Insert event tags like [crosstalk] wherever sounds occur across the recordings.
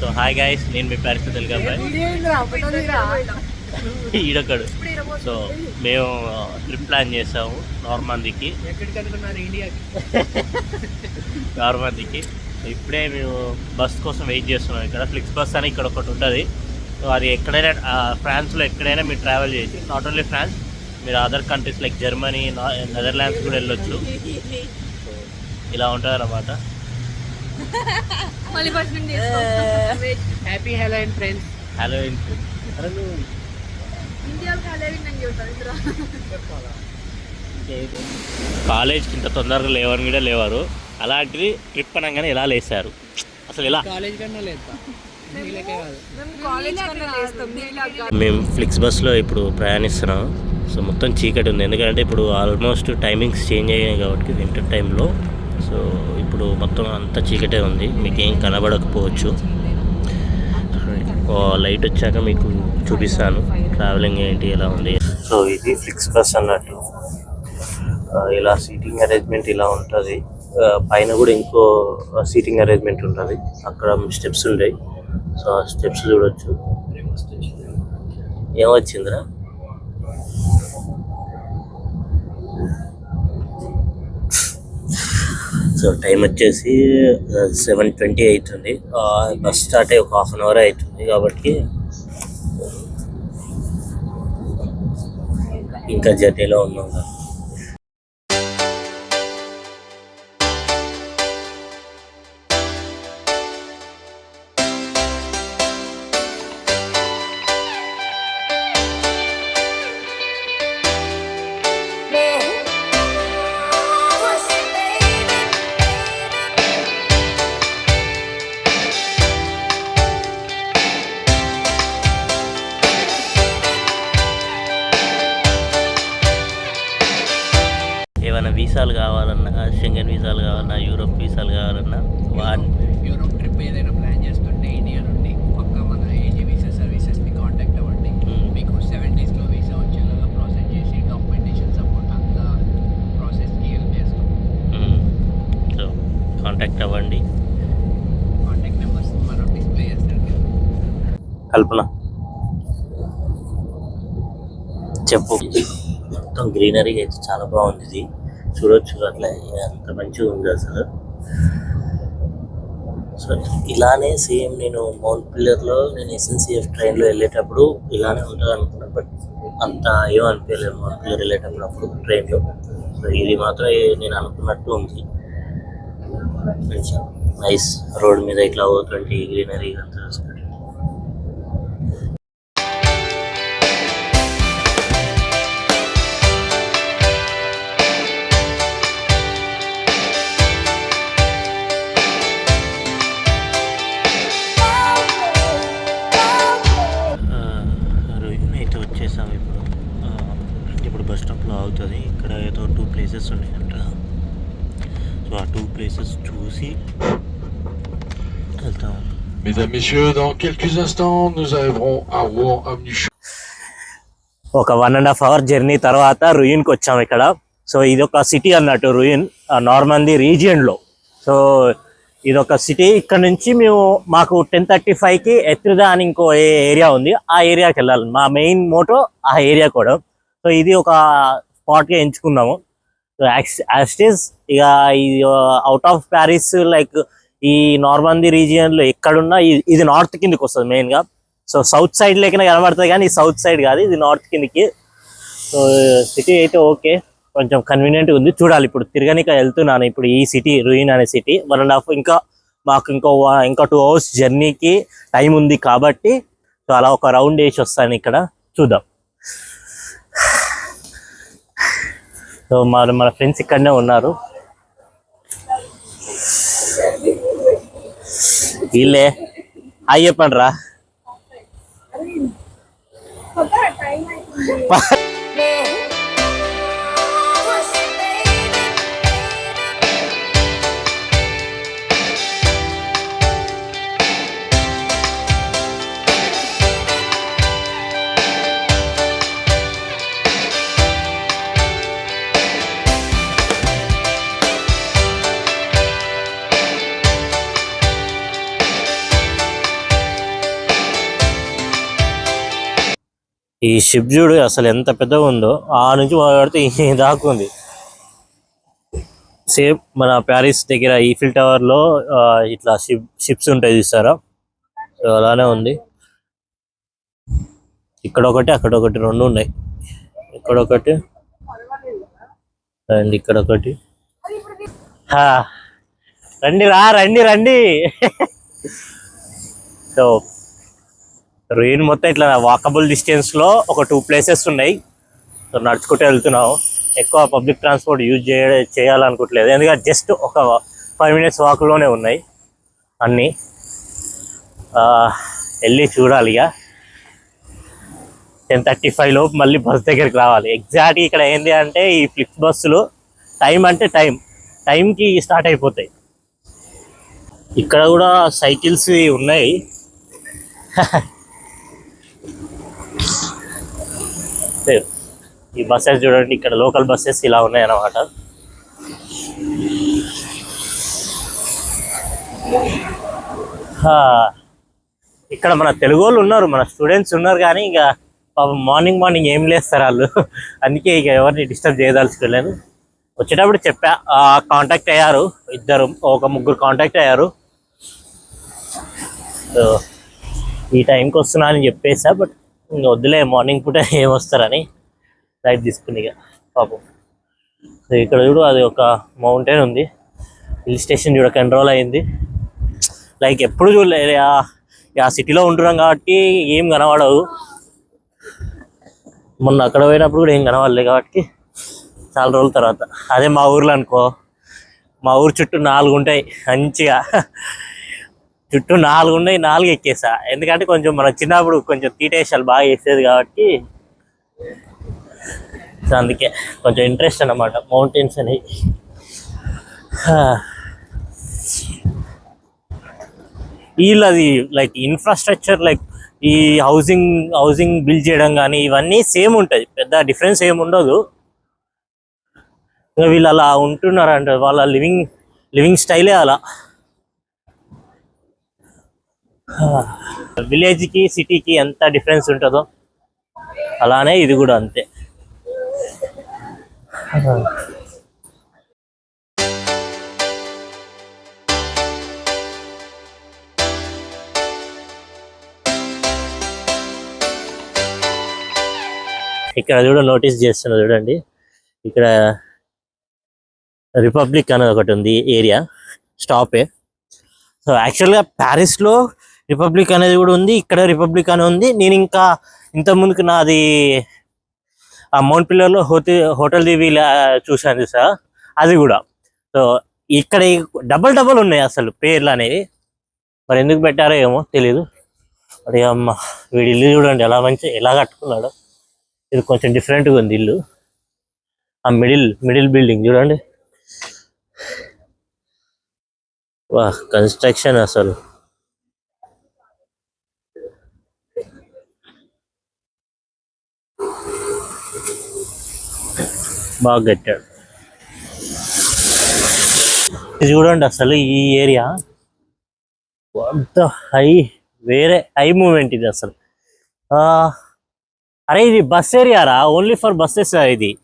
So hi guys నేను మీ పరిస్థితులు అబ్బాయి. ఈడొకడు సో మేము ట్రిప్ ప్లాన్ చేసాము నార్మాందీకి. నార్మాందీకి. ఇప్పుడే మేము బస్ కోసం వెయిట్ చేస్తున్నాం ఇక్కడ. ఫ్లిక్స్ బస్ అని ఇక్కడ ఒకటి ఉంటుంది. సో అది ఎక్కడైనా ఫ్రాన్స్లో ఎక్కడైనా మీరు ట్రావెల్ చేయొచ్చు నాట్ ఓన్లీ ఫ్రాన్స్ మీరు other countries like Germany Netherlands కూడా వెళ్ళొచ్చు. ఇలా ఉంటుంది అన్నమాట మళ్ళీ ఫస్ట్ నుండి హ్యాపీ ఫ్రెండ్స్ హలో ఇండియాలో కాలేవి నేను చూస్తాను కాలేజ్కి ఇంత తొందరగా లేవని కూడా లేవారు. అలాంటిది ట్రిప్ అనగానే ఎలా లేసారు. అసలు ఎలా కాలేజ్ కన్నా లేదా నీళ్ళకే కాదు. మేము కాలేజ్ కన్నా లేస్తాం. నీలాగా మేము ఫ్లిక్స్ బస్లో ఇప్పుడు ప్రయాణిస్తున్నాం. సో మొత్తం చీకటి ఉంది. ఎందుకంటే ఇప్పుడు ఆల్మోస్ట్ టైమింగ్స్ చేంజ్ అయ్యాయి కాబట్టి వింటర్ టైంలో సో ఇప్పుడు మొత్తం అంతా చీకటే ఉంది. మీకు ఏం కనబడకపోవచ్చు లైట్ వచ్చాక మీకు చూపిస్తాను. ట్రావెలింగ్ ఏంటి ఎలా ఉంది? సో ఇది ఫ్లిక్స్ బస్ అన్నట్టు. ఇలా సీటింగ్ అరేంజ్మెంట్ ఇలా ఉంటుంది. పైన కూడా ఇంకో సీటింగ్ అరేంజ్మెంట్ ఉంటుంది. అక్కడ స్టెప్స్ ఉంటాయి. సో ఆ స్టెప్స్ చూడొచ్చు. ఏమొచ్చిందిరా సో టైం వచ్చేసి సెవెన్ ట్వంటీ అవుతుంది బస్ స్టార్ట్ అయ్యి ఒక హాఫ్ అన్ అవర్ అవుతుంది కాబట్టి ఇంకా జర్నీలో ఉన్నాం. కల్పన. చెప్పు. మొత్తం గ్రీనరీ అయితే చాలా బాగుంది ఇది. చూడొచ్చు అట్లా అంత మంచిగా ఉంది అసలు. సో ఇలానే సేమ్ నేను మౌంట్ పిల్లర్లో నేను ఎస్ఎన్సీఎఫ్ ట్రైన్లో వెళ్ళేటప్పుడు ఇలానే ఉంటుంది అనుకున్నాను బట్ అంత ఏం అనిపించలేదు మౌంట్ పిల్లర్ వెళ్ళేటప్పుడు అప్పుడు ట్రైన్లో. సో ఇది మాత్రం నేను అనుకున్నట్టు ఉంది. నైస్ రోడ్ మీద ఇట్లా పోతుంటే గ్రీనరీ అంతా ఏదో టూ ప్లేసెస్ ఉన్నాయంట. సో ఆ టూ ప్లేసెస్ చూసి వెళ్తాము Mesdames, Messieurs, dans quelques instants, nous arriverons à Rouen Avenue ఒక one and half hour journey తర్వాత రుయిన్కి వచ్చాము ఇక్కడ. సో ఇది ఒక సిటీ అన్నట్టు రుయిన్ నార్మంది రీజియన్లో సో ఇది ఒక సిటీ ఇక్కడ నుంచి మేము మాకు టెన్ థర్టీ ఫైవ్కి ఎత్రిదా అని ఇంకో ఏరియా ఉంది. ఆ ఏరియాకి వెళ్ళాలి. మా మెయిన్ మోటో ఆ ఏరియా కూడా. సో ఇది ఒక స్పాట్గా ఎంచుకున్నాము. యాక్స్టేజ్ ఇక ఈ అవుట్ ఆఫ్ ప్యారిస్ లైక్ ఈ నార్మందీ రీజియన్లో ఎక్కడున్నా ఇది- ఇది నార్త్ కిందకి వస్తుంది మెయిన్గా సో సౌత్ సైడ్ లేకనే కనబడుతుంది కానీ సౌత్ సైడ్ కాదు ఇది నార్త్ కిందకి. సో సిటీ అయితే ఓకే కొంచెం కన్వీనియంట్ ఉంది. చూడాలి ఇప్పుడు తిరగనిక వెళ్తున్నాను. ఇప్పుడు ఈ సిటీ రూయిన్ అనే సిటీ వన్ అండ్ హాఫ్ ఇంకా మాకు ఇంకో ఇంకా టూ అవర్స్ జర్నీకి టైం ఉంది కాబట్టి సో అలా ఒక రౌండ్ వేసి వస్తాను ఇక్కడ. చూద్దాం. సో మన మన ఫ్రెండ్స్ ఇక్కడనే ఉన్నారు. వీళ్ళే. హాయ్ చెప్పండి రా [laughs] ఈ షిప్ చూడు అసలు ఎంత పెద్దగా ఉందో. ఆ నుంచి మొదలెడితే ఈ [laughs] దాకా ఉంది. సేమ్ మన ప్యారిస్ దగ్గర ఈఫిల్ టవర్లో ఇట్లా షిప్ షిప్స్ ఉంటాయి చూస్తారా? అలానే ఉంది. ఇక్కడ ఒకటి అక్కడ ఒకటి రెండు ఉన్నాయి. ఇక్కడ ఒకటి అండ్ ఇక్కడ ఒకటి. రండి రా రండి రండి. [laughs] సో రెయిన్ మొత్తం ఇట్లా వాకబుల్ డిస్టెన్స్లో ఒక టూ ప్లేసెస్ ఉన్నాయి. సో నడుచుకుంటూ వెళ్తున్నాం ఎక్కువ పబ్లిక్ ట్రాన్స్పోర్ట్ యూజ్ చేయ చేయాలనుకోవట్లేదు. ఎందుకంటే జస్ట్ ఒక ఫైవ్ మినిట్స్ వాక్లోనే ఉన్నాయి అన్నీ. వెళ్ళి చూడాలి ఇక. టెన్ థర్టీ ఫైవ్ లోపు మళ్ళీ బస్ దగ్గరికి రావాలి. ఎగ్జాక్ట్గా ఇక్కడ ఏంటి అంటే ఈ ఫ్లిక్స్ బస్సులు టైం అంటే టైం టైంకి స్టార్ట్ అయిపోతాయి. ఇక్కడ కూడా సైకిల్స్ ఉన్నాయి. [laughs] లేదు. ఈ బస్సెస్ చూడండి ఇక్కడ లోకల్ బస్సెస్ ఇలా ఉన్నాయన్నమాట. ఇక్కడ మన తెలుగు వాళ్ళు ఉన్నారు మన స్టూడెంట్స్ ఉన్నారు కానీ ఇక పాపం మార్నింగ్ మార్నింగ్ ఏం లేస్తారు వాళ్ళు. అందుకే ఇక ఎవరిని డిస్టర్బ్ చేయదలుచుకోలేను వచ్చేటప్పుడు చెప్పా కాంటాక్ట్ అయ్యారు ఇద్దరు ఒక ముగ్గురు కాంటాక్ట్ అయ్యారు. ఈ టైంకి వస్తున్నా అని చెప్పేసా బట్ వద్దులే మార్నింగ్ పూట [laughs] ఏం వస్తారని లైట్ తీసుకుని ఇక పాపం. సో ఇక్కడ చూడు అది ఒక మౌంటైన్ ఉంది. హిల్ స్టేషన్ చూడ కంట్రోల్ అయింది. లైక్ ఎప్పుడు చూడలేదు ఆ సిటీలో ఉంటున్నాం కాబట్టి ఏం కనబడవు. మొన్న అక్కడ పోయినప్పుడు కూడా ఏం కనబడలేదు కాబట్టి చాలా రోజుల తర్వాత. అదే మా ఊర్లో అనుకో మా ఊరు చుట్టూ నాలుగు ఉంటాయి మంచిగా. చుట్టూ నాలుగు ఉన్నాయి నాలుగు ఎక్కేసా. ఎందుకంటే కొంచెం మన చిన్నప్పుడు కొంచెం తీటేసాలు బాగా వేసేది కాబట్టి సో అందుకే కొంచెం ఇంట్రెస్ట్ అన్నమాట మౌంటైన్స్ అని. వీళ్ళు వీళ్ళది లైక్ ఇన్ఫ్రాస్ట్రక్చర్ లైక్ ఈ హౌసింగ్ హౌసింగ్ బిల్డ్ చేయడం కానీ ఇవన్నీ సేమ్ ఉంటుంది పెద్ద డిఫరెన్స్ ఏమి ఉండదు. ఇంకా వీళ్ళు అలా ఉంటున్నారంట వాళ్ళ లివింగ్ లివింగ్ స్టైలే అలా. విలేజ్కి సిటీకి ఎంత డిఫరెన్స్ ఉంటుందో అలానే ఇది కూడా అంతే. ఇక్కడ చూడ నోటీస్ చేస్తున్నా చూడండి. ఇక్కడ రిపబ్లిక్ అనేది ఒకటి ఉంది ఏరియా స్టాపే. సో యాక్చువల్గా ప్యారిస్లో రిపబ్లిక్ అనేది కూడా ఉంది ఇక్కడ రిపబ్లిక్ అని ఉంది. నేను ఇంకా ఇంత ముందుకు నాది ఆ మౌంట్ పిల్లర్లో హోటల్ హోటల్ దివి చూశాను సార్ అది కూడా. సో ఇక్కడ డబల్ డబల్ ఉన్నాయి అసలు పేర్లు అనేవి. మరి ఎందుకు పెట్టారో ఏమో తెలీదు. మరి అమ్మ వీడి ఇల్లు చూడండి ఎలా మంచి ఎలా కట్టుకున్నాడు. ఇది కొంచెం డిఫరెంట్గా ఉంది ఇల్లు. ఆ మిడిల్ మిడిల్ బిల్డింగ్ చూడండి. వా కన్స్ట్రక్షన్ అసలు. బాగా కట్టాడు. ఇది చూడండి అసలు ఈ ఏరియా. అంత హై వేరే హై మూమెంట్ ఇది అసలు. ఆ, అరే ఇది బస్ ఏరియా రా ఓన్లీ ఫర్ బస్సెస్ ఇది.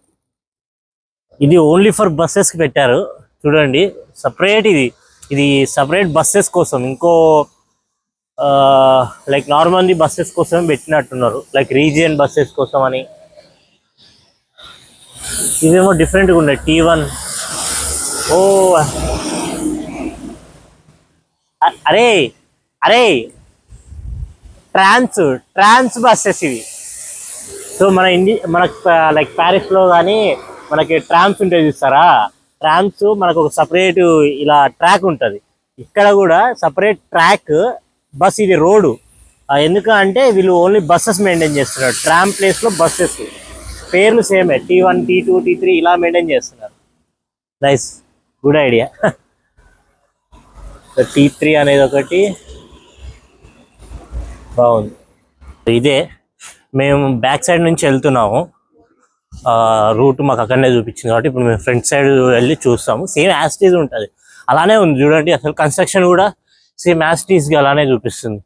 ఇది ఓన్లీ ఫర్ బస్సెస్కి పెట్టారు. చూడండి సపరేట్ ఇది. ఇది సపరేట్ బస్సెస్ కోసం ఇంకో లైక్ నార్మల్ బస్సెస్ కోసం పెట్టినట్టున్నారు. లైక్ రీజియన్ బస్సెస్ కోసం అని ఇవేమో డిఫరెంట్గా ఉన్నాయి. టీ వన్ ఓ అరే అరే ట్రాన్స్ ట్రాన్స్ బస్సెస్ ఇవి. సో మన ఇండి మన లైక్ ప్యారిస్లో కానీ మనకి ట్రామ్స్ ఉంటాయి చూస్తారా? ట్రామ్స్ మనకు ఒక సపరేట్ ఇలా ట్రాక్ ఉంటుంది. ఇక్కడ కూడా సపరేట్ ట్రాక్ బస్ ఇది రోడ్డు. ఎందుకు అంటే వీళ్ళు ఓన్లీ బస్సెస్ మెయింటైన్ చేస్తున్నారు. ట్రామ్ ప్లేస్లో బస్సెస్ పేర్లు సేమే T one T two T three ఇలా మెయింటైన్ చేస్తున్నారు. Nice good idea T three అనేది ఒకటి. బాగుంది. ఇదే. మేము బ్యాక్ సైడ్ నుంచి వెళ్తున్నాము. రూట్ మాకు అక్కడనే చూపించింది కాబట్టి ఇప్పుడు మేము ఫ్రంట్ సైడ్ వెళ్ళి చూస్తాము. సేమ్ యాస్టీజ్ ఉంటుంది. అలానే ఉంది చూడండి అసలు కన్స్ట్రక్షన్ కూడా సేమ్ యాస్టీస్గా అలానే చూపిస్తుంది.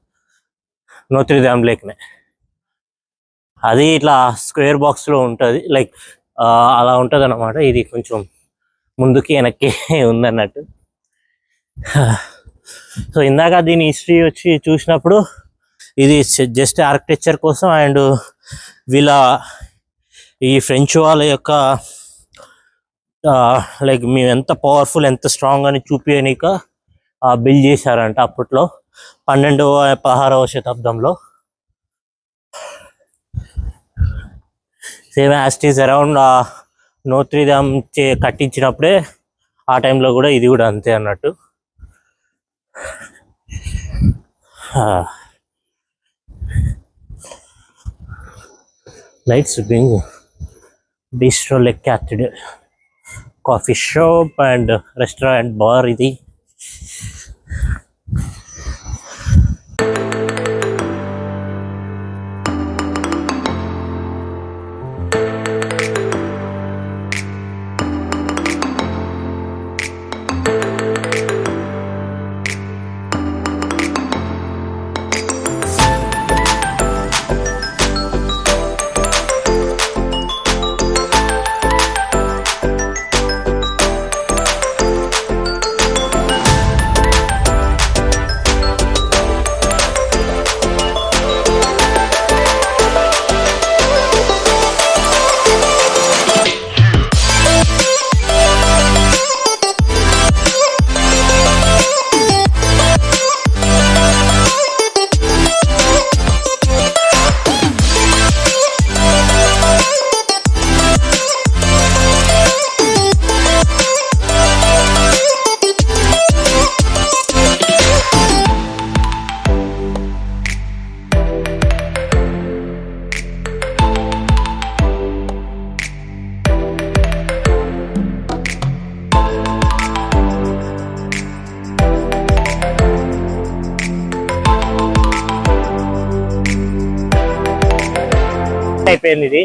నోత్రి డ్యామ్ లేక్నే అది ఇట్లా స్క్వేర్ బాక్స్లో ఉంటుంది. లైక్ అలా ఉంటుంది అన్నమాట ఇది కొంచెం ముందుకి వెనక్కి [laughs] ఉందన్నట్టు. [sighs] సో ఇందాక దీని హిస్టరీ వచ్చి చూసినప్పుడు ఇది జస్ట్ ఆర్కిటెక్చర్ కోసం అండ్ వీళ్ళ ఈ ఫ్రెంచ్ వాళ్ళ యొక్క లైక్ మేము ఎంత పవర్ఫుల్ ఎంత స్ట్రాంగ్ అని చూపించనీక బిల్డ్ చేశారంట అప్పట్లో. పన్నెండవ పదహారవ శతాబ్దంలో. సేమ్ యాస్టీస్ అరౌండ్ నోత్రిధామ్ చే కట్టించినప్పుడే ఆ టైంలో కూడా ఇది కూడా అంతే అన్నట్టు. Lights bing bistro లెక్ cathedral coffee shop and restaurant bar ఇది. లొకేషన్ ఇది.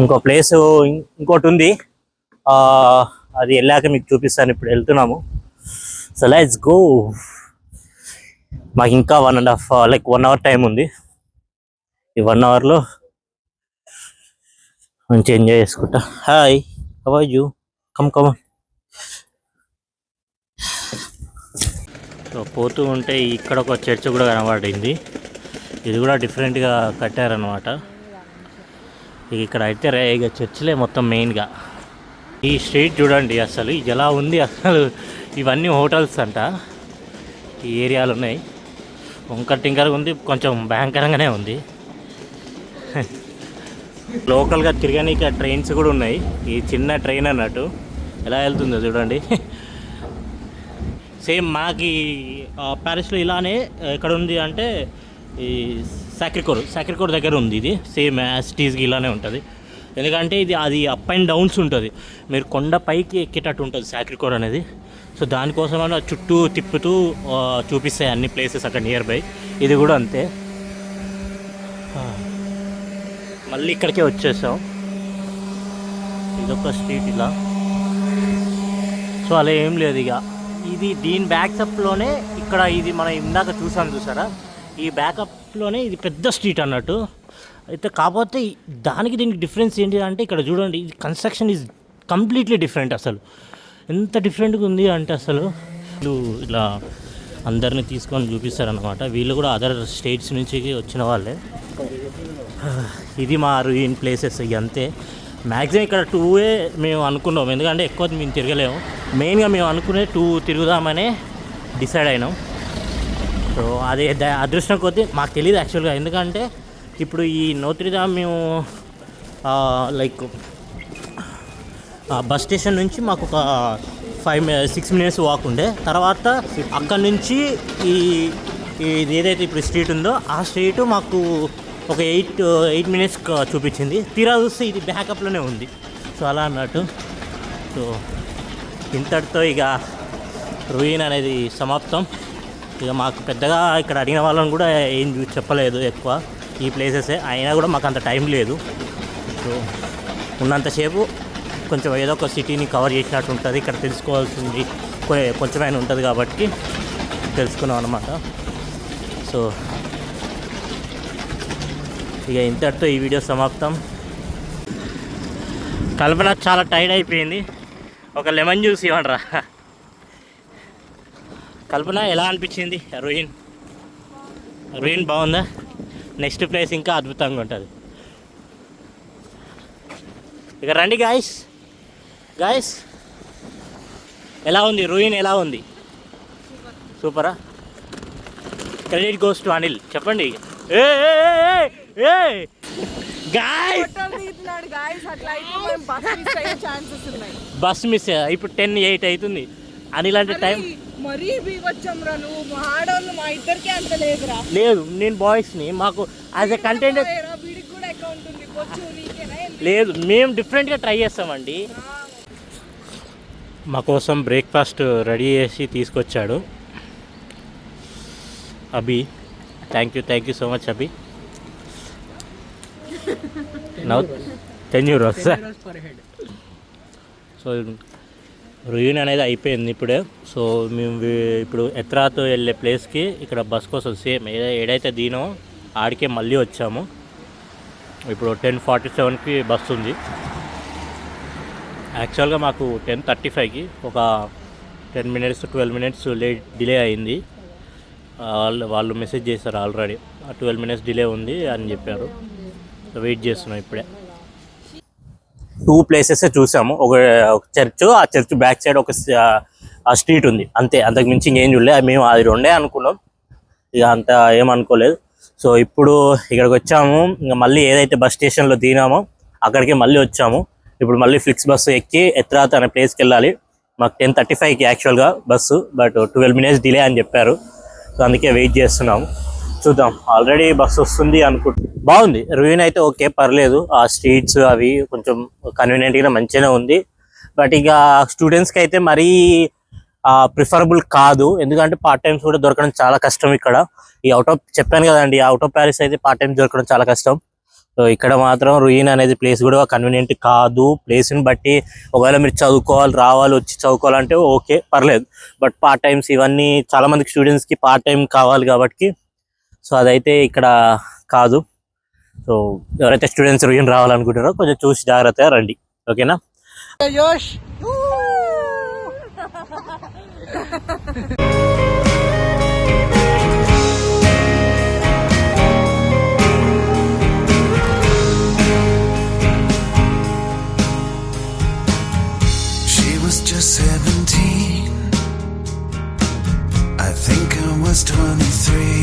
ఇంకో ప్లేస్ ఇంకోటి ఉంది. అది వెళ్ళాక మీకు చూపిస్తాను ఇప్పుడు వెళ్తున్నాము. సో లెట్స్ గో మాకు ఇంకా one and half like one hour time ఉంది. ఈ వన్ అవర్లో మంచి ఎంజాయ్ చేసుకుంటా. Hi how you come come so పోతూ ఉంటే ఇక్కడ ఒక చర్చ్ కూడా కనబడింది. ఇది కూడా డిఫరెంట్గా కట్టారనమాట ఇక్కడ అయితే రే ఇక చర్చిలే మొత్తం మెయిన్గా. ఈ స్ట్రీట్ చూడండి అసలు ఇది ఎలా ఉంది అసలు? ఇవన్నీ హోటల్స్ అంట. ఈ ఏరియాలు ఉన్నాయి. వంకర టింకరగా ఉంది కొంచెం భయంకరంగానే ఉంది. లోకల్గా తిరగనీకి ట్రైన్స్ కూడా ఉన్నాయి. ఈ చిన్న ట్రైన్ అన్నట్టు. ఎలా వెళ్తుందో చూడండి. సేమ్ మాకి ప్యారిస్లో ఇలానే ఎక్కడ ఉంది అంటే ఈ సాక్రికోర్ సాక్రికోర్ దగ్గర ఉంది ఇది. సేమ్ యాస్టీస్కి ఇలానే ఉంటుంది. ఎందుకంటే ఇది అది అప్ అండ్ డౌన్స్ ఉంటుంది. మీరు కొండ పైకి ఎక్కేటట్టు ఉంటుంది సాక్రికోర్ అనేది. సో దానికోసం అలా చుట్టూ తిప్పుతూ చూపిస్తాయి అన్ని ప్లేసెస్ అక్కడ నియర్ బై ఇది కూడా అంతే. మళ్ళీ ఇక్కడికే వచ్చేసాం. ఇదొక స్ట్రీట్ ఇలా. సో అలా ఏం లేదు ఇక. ఇది దీని బ్యాక్సప్లోనే ఇక్కడ ఇది మనం ఇందాక చూసాను చూసారా? ఈ బ్యాకప్లోనే ఇది పెద్ద స్ట్రీట్ అన్నట్టు. అయితే కాకపోతే దానికి దీనికి డిఫరెన్స్ ఏంటి అంటే ఇక్కడ చూడండి ఇది కన్స్ట్రక్షన్ ఈజ్ కంప్లీట్లీ డిఫరెంట్ అసలు. ఎంత డిఫరెంట్గా ఉంది అంటే అసలు వీళ్ళు ఇలా అందరిని తీసుకొని చూపిస్తారనమాట వీళ్ళు కూడా అదర్ స్టేట్స్ నుంచి వచ్చిన వాళ్ళే. ఇది మా రూయిన్ ప్లేసెస్ ఇక అంతే. మ్యాక్సిమం ఇక్కడ టూవే మేము అనుకున్నాం. ఎందుకంటే ఎక్కువ మేము తిరగలేము. మెయిన్గా మేము అనుకునే టూ తిరుగుదామనే డిసైడ్ అయినాం. సో అది అదృష్టం కొద్దీ మాకు తెలియదు యాక్చువల్గా. ఎందుకంటే ఇప్పుడు ఈ నోత్రిదా మేము లైక్ బస్ స్టేషన్ నుంచి మాకు ఒక ఫైవ్ సిక్స్ మినిట్స్ వాక్ ఉండే. తర్వాత అక్కడ నుంచి ఈ ఇది ఏదైతే ఇప్పుడు స్ట్రీట్ ఉందో ఆ స్ట్రీట్ మాకు ఒక ఎయిట్ ఎయిట్ మినిట్స్ చూపించింది. తీరా చూస్తే ఇది బ్యాకప్లోనే ఉంది. సో అలా అన్నట్టు. సో ఇంతటితో ఇక రూయిన్ అనేది సమాప్తం. ఇక మాకు పెద్దగా ఇక్కడ అడిగిన వాళ్ళని కూడా ఏం చూ- చెప్పలేదు ఎక్కువ ఈ ప్లేసెసే అయినా కూడా మాకు అంత టైం లేదు. సో ఉన్నంతసేపు కొంచెం ఏదో ఒక సిటీని కవర్ చేసినట్టు ఉంటుంది. ఇక్కడ తెలుసుకోవాల్సింది కొంచెమైనా ఉంటుంది కాబట్టి తెలుసుకున్నాం అనమాట సో ఇక ఇంతటితో ఈ వీడియో సమాప్తం. కల్పన చాలా టైర్డ్ అయిపోయింది. ఒక లెమన్ జ్యూస్ ఇవ్వండిరా కల్పన ఎలా అనిపించింది? రొయిన్? రొయిన్ బాగుందా? నెక్స్ట్ ప్లేస్ ఇంకా అద్భుతంగా ఉంటుంది. ఇక రండి గాయస్ గాయస్ ఎలా ఉంది? రూయిన్ ఎలా ఉంది? సూపరా క్రెడిట్ గోస్ టు అనిల్ చెప్పండి. ఏ గాయస్ బస్ మిస్ ఇప్పుడు టెన్ ఎయిట్ అవుతుంది. అనిల్ అంటే టైం మరీ నువ్వు మా ఆడవాళ్ళు మా ఇద్దరికి అంత లేదురా. లేదు నేను బాయ్స్ని మాకు యాజ్ ఎ కంటెంట్ ఏరా, వీడికి కూడా అకౌంట్ ఉంది. బొచ్చు నీకేనా ఏంది? లేదు మేము డిఫరెంట్గా ట్రై చేస్తామండి. మా కోసం బ్రేక్ఫాస్ట్ రెడీ చేసి తీసుకొచ్చాడు. Abhi thank you thank you so much Abhi. Now ten euros head so Rouen అనేది అయిపోయింది ఇప్పుడే. సో మేము ఇప్పుడు ఎత్రాతో వెళ్ళే ప్లేస్కి ఇక్కడ బస్ కోసం సేమ్ ఏ ఏడైతే దీనో ఆడికే మళ్ళీ వచ్చాము. ఇప్పుడు టెన్ ఫార్టీ సెవెన్కి బస్ ఉంది. యాక్చువల్గా మాకు టెన్ థర్టీ ఫైవ్కి ఒక ten minutes twelve minutes late delay అయింది. వాళ్ళు వాళ్ళు మెసేజ్ చేశారు ఆల్రెడీ. ట్వెల్వ్ మినిట్స్ డిలే ఉంది అని చెప్పారు. సో వెయిట్ చేస్తున్నాం ఇప్పుడే. టూ ప్లేసెస్ చూసాము. ఒక ఒక చర్చ్ ఆ చర్చ్ బ్యాక్ సైడ్ ఒక స్ట్రీట్ ఉంది. అంతే. అంతకు మించి ఇంకేం చూడలేదు మేము అది రెండే అనుకున్నాం. ఇక అంత ఏమనుకోలేదు సో ఇప్పుడు ఇక్కడికి వచ్చాము. ఇంకా మళ్ళీ ఏదైతే బస్ స్టేషన్లో దిగినామో అక్కడికి మళ్ళీ వచ్చాము. ఇప్పుడు మళ్ళీ ఫ్లిక్స్ బస్సు ఎక్కి ఎత్రాత్ అనే ప్లేస్కి వెళ్ళాలి. మాకు టెన్ థర్టీ ఫైవ్కి యాక్చువల్గా bus but twelve minutes delay అని చెప్పారు. సో అందుకే వెయిట్ చేస్తున్నాము. చూద్దాం. ఆల్రెడీ బస్సు వస్తుంది అనుకుంటు బాగుంది. రుయిన్ అయితే ఓకే పర్లేదు. ఆ స్ట్రీట్స్ అవి కొంచెం కన్వీనియంట్గా మంచిగానే ఉంది. బట్ ఇక స్టూడెంట్స్కి అయితే మరీ ప్రిఫరబుల్ కాదు. ఎందుకంటే పార్ట్ టైమ్స్ కూడా దొరకడం చాలా కష్టం ఇక్కడ. ఈ అవుట్ ఆఫ్ చెప్పాను కదండి అవుట్ ఆఫ్ ప్యారిస్ అయితే పార్ట్ టైం దొరకడం చాలా కష్టం. సో ఇక్కడ మాత్రం రుయిన్ అనేది ప్లేస్ కూడా కన్వీనియంట్ కాదు. ప్లేస్ని బట్టి ఒకవేళ మీరు చదువుకోవాలి రావాలి వచ్చి చదువుకోవాలంటే ఓకే పర్లేదు. బట్ పార్ట్ టైమ్స్ ఇవన్నీ చాలా మందికి స్టూడెంట్స్కి పార్ట్ టైం కావాలి కాబట్టి సో అదైతే ఇక్కడ కాదు. సో ఎవరైతే స్టూడెంట్స్ రూమ్ రావాలనుకుంటారో కొంచెం చూసి జాగ్రత్తగా రండి. ఓకేనా? జోష్ just I think I was 23